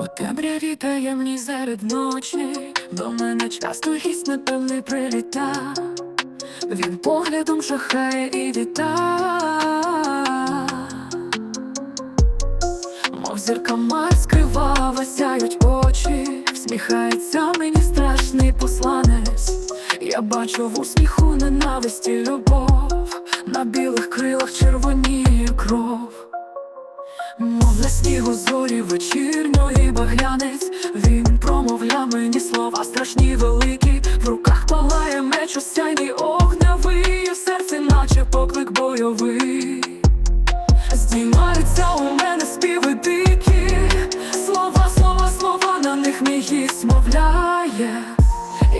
У темряві таємній серед ночі. До мене часто гість непевний приліта Він поглядом шахає і віта Мов зірка Марс кривава, сяють очі. Всміхається мені страшний посланець. Я бачу в усміху ненависті любов. На На снігу зорі вечірньої багрянець. Він промовляв мені слова страшні великі. В руках палає меч осяйний огневий. В серці наче поклик бойовий. Здіймаються у мене співи дикі. Слова, слова, слова, на них мій гість мовляє.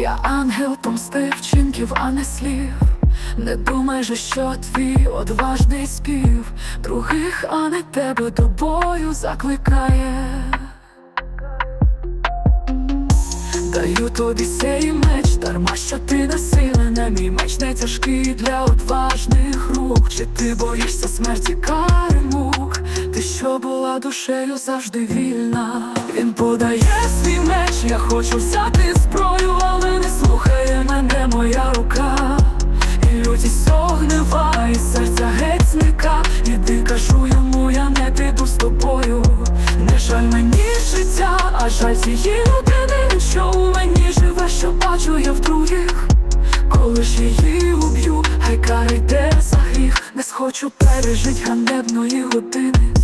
Я ангел помсти вчинків, а не слів Не думай же, що твій одважний спів. Других, а не тебе до бою закликає. Даю тобі сей меч, дарма що ти насилена Мій меч. Не тяжкий для одважних рук. Чи ти боїшся смерті кари мук Ти що була душею завжди вільна. Він подає свій меч, я хочу взяти зброю, але зника Іди кажу йому, я не піду з тобою. Не жаль мені життя, а жаль цієї людини, що у мені живе, що бачу я в других. Коли ж її уб'ю, хай кара йде за гріх. Не схочу пережить ганебної години.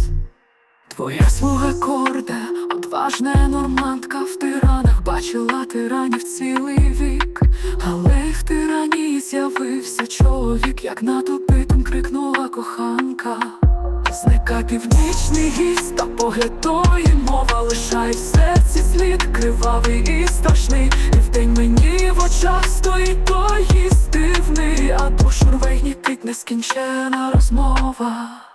Твоя слуга корде, одважна нормандка в тиранах Бачила тиранів цілий вік, але в тиранії з'явився чоловік, як над убитим крикнула коханка. Зника північний гість, та погляд тої мова лишає в серці слід кривавий і страшний, і вдень мені в очах стоїть той гість дивний, а душу рве нікить нескінчена розмова.